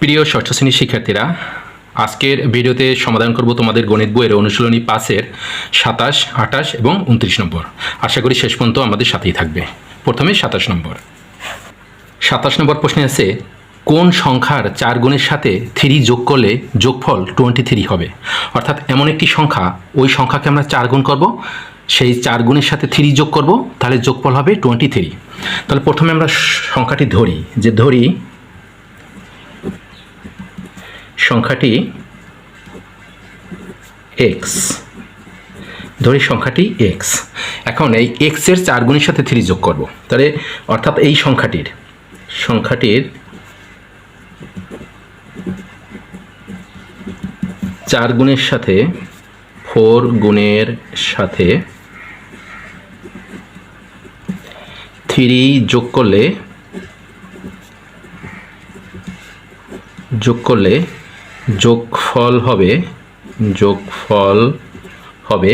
প্রিয় ষষ্ঠ শ্রেণির শিক্ষার্থীরা, আজকের ভিডিওতে সমাধান করব তোমাদের গণিত বইয়ের অনুশীলনী পাসের সাতাশ, আঠাশ এবং উনত্রিশ নম্বর। আশা করি শেষ পর্যন্ত আমাদের সাথেই থাকবে। প্রথমে সাতাশ নম্বর। সাতাশ নম্বর প্রশ্নে আছে, কোন সংখ্যার চার গুণের সাথে থ্রি যোগ করলে যোগফল টোয়েন্টি থ্রি হবে? অর্থাৎ এমন একটি সংখ্যা, ওই সংখ্যাকে আমরা চার গুণ করব, সেই চার গুণের সাথে থ্রি যোগ করব, তাহলে যোগফল হবে টোয়েন্টি থ্রি তাহলে প্রথমে আমরা সংখ্যাটি ধরি, যে ধরি সংখ্যাটি এক্স ধরি সংখ্যাটি এক্স এখন এই এক্সের চার গুণের সাথে থ্রি যোগ করব। তাহলে অর্থাৎ এই সংখ্যাটির সংখ্যাটির চার গুণের সাথে ফোর গুণের সাথে থ্রি যোগ করলে যোগ করলে যোগফল হবে যোগফল হবে,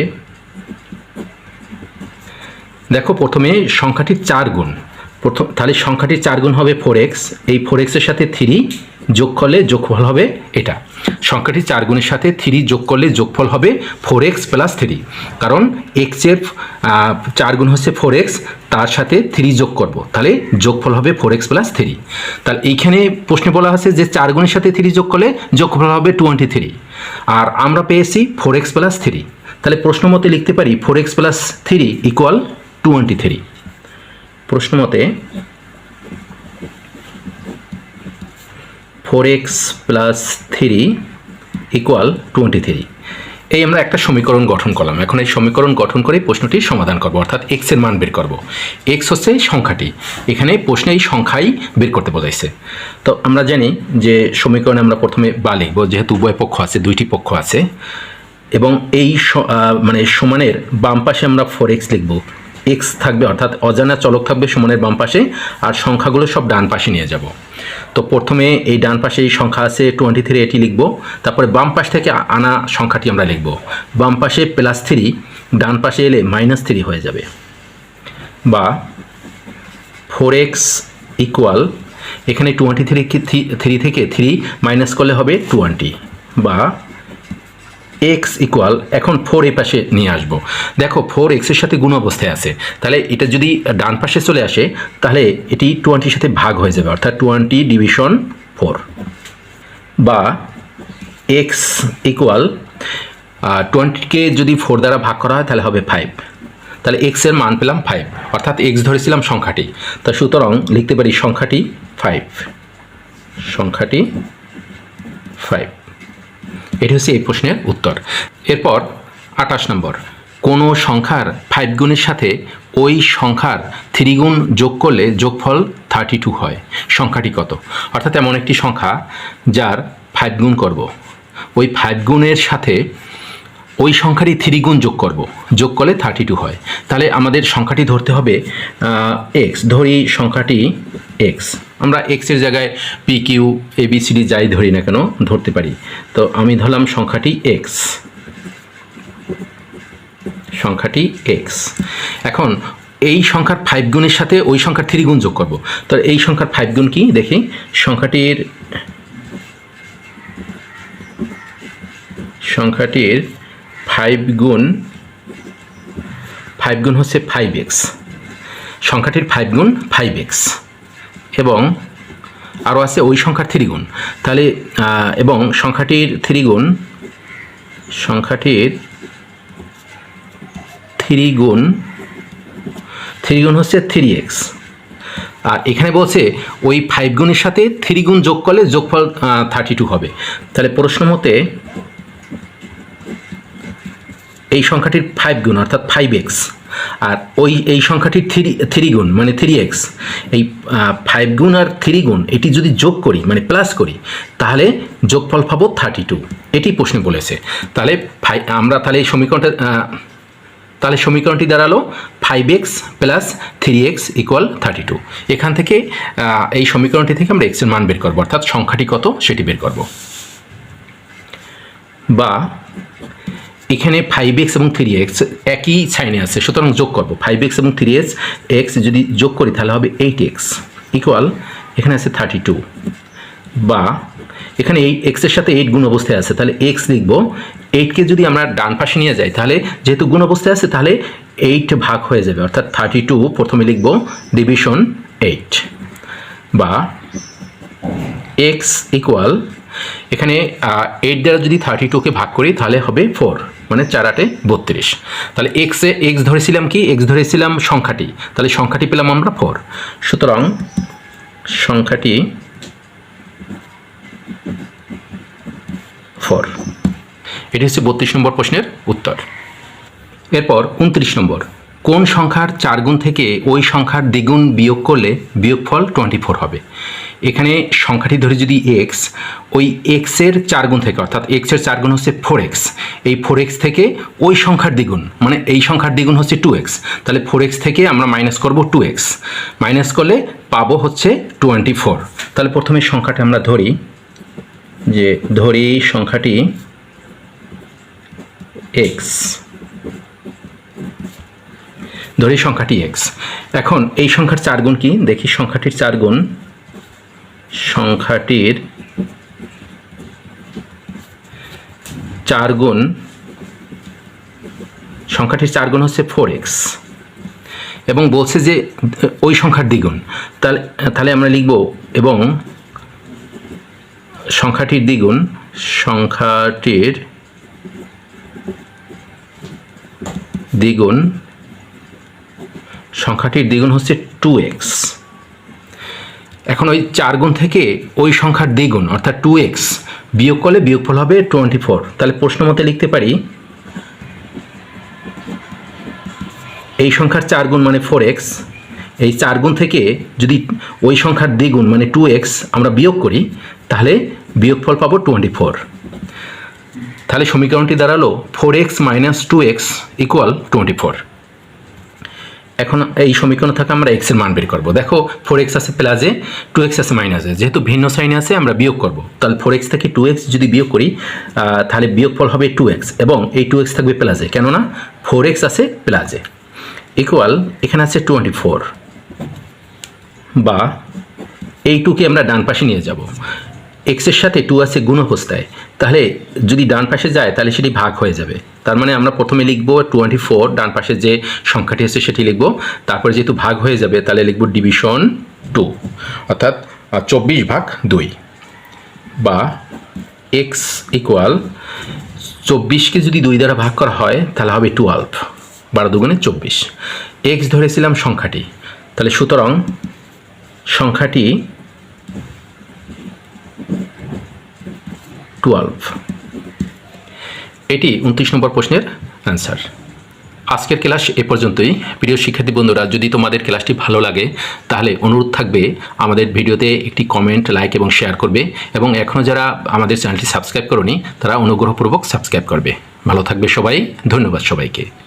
দেখো প্রথমে সংখ্যাটির চার গুণ। প্রথম, তাহলে সংখ্যাটির চার গুণ হবে ফোর এক্স এই ফোর এক্সের সাথে থ্রি যোগ করলে যোগফল হবে এটা। সংখ্যাটি চার গুণের সাথে থ্রি যোগ করলে যোগফল হবে ফোর এক্স প্লাস থ্রি কারণ এক্সের চার গুণ হচ্ছে ফোর এক্স তার সাথে থ্রি যোগ করব। তাহলে যোগফল হবে ফোর এক্স প্লাস থ্রি তাহলে এইখানে প্রশ্নে বলা আছে যে চার গুণের সাথে থ্রি যোগ করলে যোগফল হবে টোয়েন্টি থ্রি আর আমরা পেয়েছি ফোর এক্স প্লাস থ্রি তাহলে প্রশ্ন মতে লিখতে পারি four x plus three equal twenty three প্রশ্ন মতে four x plus three equal twenty three. এই আমরা একটা সমীকরণ গঠন করলাম। এখন এই সমীকরণ গঠন করে প্রশ্নটির সমাধান করব, অর্থাৎ এক্সের মান বের করব। এক্স হচ্ছে সংখ্যাটি। এখানে প্রশ্নে এই সংখ্যাই বের করতে বোঝাইছে তো আমরা জানি যে সমীকরণে আমরা প্রথমে বা লিখব, যেহেতু উভয় পক্ষ আছে, দুইটি পক্ষ আছে। এবং এই মানে সমানের বাম পাশে আমরা ফোর এক্স লিখব। এক্স থাকবে, অর্থাৎ অজানা চলক থাকবে সমানের বাম পাশে, আর সংখ্যাগুলো সব ডান পাশে নিয়ে যাব। তো প্রথমে এই ডান পাশে এই সংখ্যা আছে টোয়েন্টি থ্রি এটি লিখব। তারপরে বাম পাশ থেকে আনা সংখ্যাটি আমরা লিখব। বাম পাশে প্লাস থ্রি ডান পাশে এলে মাইনাস থ্রি হয়ে যাবে। বা ফোর এক্স ইকুয়াল এখানে টোয়েন্টি থ্রি থ্রি থেকে থ্রি মাইনাস করলে হবে টোয়েন্টি বা এক্স ইকুয়াল এখন ফোর এই পাশে নিয়ে আসব। দেখো ফোর এক্সের সাথে গুণ অবস্থায় আছে। তাহলে এটা যদি ডান পাশে চলে আসে, তাহলে এটি টোয়েন্টির সাথে ভাগ হয়ে যাবে, অর্থাৎ টোয়েন্টি ডিভিশন ফোর বা এক্স ইকুয়াল টোয়েন্টিকে যদি ফোর দ্বারা ভাগ করা হয়, তাহলে হবে ফাইভ তাহলে এক্সের মান পেলাম ফাইভ অর্থাৎ এক্স ধরেছিলাম সংখ্যাটি। তা সুতরাং লিখতে পারি সংখ্যাটি ফাইভ সংখ্যাটি ফাইভ এটি হচ্ছে এই প্রশ্নের উত্তর। এরপর আঠাশ নম্বর। কোনো সংখ্যার ফাইভ গুণের সাথে ওই সংখ্যার থ্রি গুণ যোগ করলে যোগফল থার্টি টু হয়। সংখ্যাটি কত? অর্থাৎ এমন একটি সংখ্যা যার ফাইভ গুণ করব। ওই ফাইভ গুণের সাথে ওই সংখ্যারই থ্রি গুণ যোগ করব। যোগ করলে থার্টি টু হয়। তাহলে আমাদের সংখ্যাটি ধরতে হবে এক্স ধরি সংখ্যাটি এক্স আমরা এক্সের জায়গায় P Q A B C D যাই ধরি না কেন, ধরতে পারি। তো আমি ধরলাম সংখ্যাটি এক্স সংখ্যাটি এক্স এখন এই সংখ্যার ফাইভ গুণের সাথে ওই সংখ্যার থ্রি গুণ যোগ করব। তো এই সংখ্যার ফাইভ গুণ কি? দেখি। সংখ্যাটির সংখ্যাটির ফাইভ গুণ ফাইভ গুণ হচ্ছে ফাইভ এক্স সংখ্যাটির ফাইভ গুণ ফাইভ এক্স এবং আরও আছে ওই সংখ্যার থ্রি গুণ তাহলে এবং সংখ্যাটির থ্রি গুণ সংখ্যাটির থ্রি গুণ থ্রি গুণ হচ্ছে থ্রি এক্স আর এখানে বলছে ওই ফাইভ গুণের সাথে থ্রি গুণ যোগ করলে যোগফল থার্টি টু হবে। তাহলে প্রশ্ন মতে এই সংখ্যাটির ফাইভ গুণ, অর্থাৎ ফাইভ এক্স আর ওই, এই সংখ্যাটির থ্রি থ্রি গুণ মানে থ্রি এক্স। এই ফাইভ গুণ আর থ্রি গুণ, এটি যদি যোগ করি মানে প্লাস করি, তাহলে যোগফল পাবো থার্টি টু। এটি প্রশ্নে বলেছে। তাহলে আমরা তাহলে এই সমীকরণটা তাহলে সমীকরণটি দাঁড়াল, five x plus three x equal thirty two. এখান থেকে এই সমীকরণটি থেকে আমরা এক্সের মান বের করব, অর্থাৎ সংখ্যাটি কত সেটি বের করব। বা এখানে ফাইভ এক্স এবং থ্রি এক্স একই সাইনে আছে, সুতরাং যোগ করব। ফাইভ এক্স এবং থ্রি এক্স এক্স যদি যোগ করি তাহলে হবে এইট এক্স ইকুয়াল এখানে আছে থার্টি টু বা এখানে এই এক্সের সাথে এইট গুণ অবস্থায় আছে, তাহলে এক্স লিখব এইটকে যদি আমরা ডান পাশে নিয়ে যাই, তাহলে যেহেতু গুণ অবস্থায় আছে, তাহলে এইট ভাগ হয়ে যাবে, অর্থাৎ থার্টি টু প্রথমে লিখব ডিভিশন এইট বা এক্স ইকুয়াল এখানে এইট দ্বারা যদি থার্টি টুকে ভাগ করি, তাহলে হবে ফোর মানে চার আটে বত্রিশ। তাহলে এক্সে এক্স ধরেছিলাম কি? এক্স ধরেছিলাম সংখ্যাটি। তাহলে সংখ্যাটি পেলাম আমরা ফোর সুতরাং সংখ্যাটি ফোর এটি হচ্ছে বত্রিশ নম্বর প্রশ্নের উত্তর। এরপর উনত্রিশ নম্বর। কোন সংখ্যার চার গুণ থেকে ওই সংখ্যার দ্বিগুণ বিয়োগ করলে বিয়োগফল টোয়েন্টি ফোর হবে। এখানে সংখ্যাটি ধরে যদি এক্স ওই এক্সের চার গুণ থেকে, অর্থাৎ এক্সের চার গুণ হচ্ছে ফোর এক্স এই ফোর এক্স থেকে ওই সংখ্যার দ্বিগুণ মানে এই সংখ্যার দ্বিগুণ হচ্ছে টু এক্স তাহলে ফোর এক্স থেকে আমরা মাইনাস করব টু এক্স মাইনাস করলে পাবো হচ্ছে টোয়েন্টি ফোর তাহলে প্রথমে সংখ্যাটা আমরা ধরি, যে ধরি সংখ্যাটি এক্স ধরি সংখ্যাটি এক্স এখন এই সংখ্যার চার গুণ কি? দেখি সংখ্যাটির চার গুণ সংখ্যাটির চার গুণ, সংখ্যাটির চার গুণ হচ্ছে ফোর এক্স এবং বলছে যে, ওই সংখ্যার দ্বিগুণ। তাহলে তাহলে আমরা লিখব, এবং সংখ্যাটির দ্বিগুণ সংখ্যাটির দ্বিগুণ সংখ্যাটির দ্বিগুণ হচ্ছে টু এক্স এখন ওই চার গুণ থেকে ওই সংখ্যার দ্বিগুণ অর্থাৎ টু এক্স বিয়োগ করলে বিয়োগফল হবে টোয়েন্টি ফোর তাহলে প্রশ্ন মতে লিখতে পারি, এই সংখ্যার চার গুণ মানে ফোর এক্স এই চার গুণ থেকে যদি ওই সংখ্যার দ্বিগুণ মানে টু এক্স আমরা বিয়োগ করি, তাহলে বিয়োগফল পাবো টোয়েন্টি ফোর তাহলে সমীকরণটি দাঁড়াল four x minus two x equal twenty four এখন এই সমীকরণ থেকে আমরা এক্সের মান বের করব। দেখো ফোর এক্স আছে প্লাসে টু এক্স আছে মাইনাসে যেহেতু ভিন্ন সাইনে আছে, আমরা বিয়োগ করব। তাহলে ফোর এক্স থেকে টু এক্স যদি বিয়োগ করি তাহলে বিয়োগফল হবে টু এক্স এবং এই টু এক্স থাকবে প্লাসে কেননা ফোর এক্স আছে প্লাসে ইকুয়াল এখানে আছে টোয়েন্টি ফোর বা এই টুকে আমরা ডান পাশে নিয়ে যাব। এক্সের সাথে টু আছে গুণ অবস্থায় তাহলে যদি ডান পাশে যায়, তাহলে সেটি ভাগ হয়ে যাবে। তার মানে আমরা প্রথমে লিখব টোয়েন্টি ফোর ডান পাশে যে সংখ্যাটি আছে সেটি লিখব। তারপরে যেহেতু ভাগ হয়ে যাবে, তাহলে লিখব ডিভিশন টু অর্থাৎ চব্বিশ ভাগ দুই। বা এক্স ইকুয়াল চব্বিশকে যদি দুই দ্বারা ভাগ করা হয়, তাহলে হবে টুয়েলভ বারো দুগুণে চব্বিশ। এক্স ধরেছিলাম সংখ্যাটি। তাহলে সুতরাং সংখ্যাটি টুয়েলভ এটি উনত্রিশ নম্বর প্রশ্নের অ্যান্সার আজকের ক্লাস এ পর্যন্তই। প্রিয় শিক্ষার্থী বন্ধুরা, যদি তোমাদের ক্লাসটি ভালো লাগে, তাহলে অনুরোধ থাকবে আমাদের ভিডিওতে একটি কমেন্ট লাইক এবং শেয়ার করবে এবং এখনও যারা আমাদের চ্যানেলটি সাবস্ক্রাইব করনি, তারা অনুগ্রহপূর্বক সাবস্ক্রাইব করবে। ভালো থাকবে সবাই। ধন্যবাদ সবাইকে।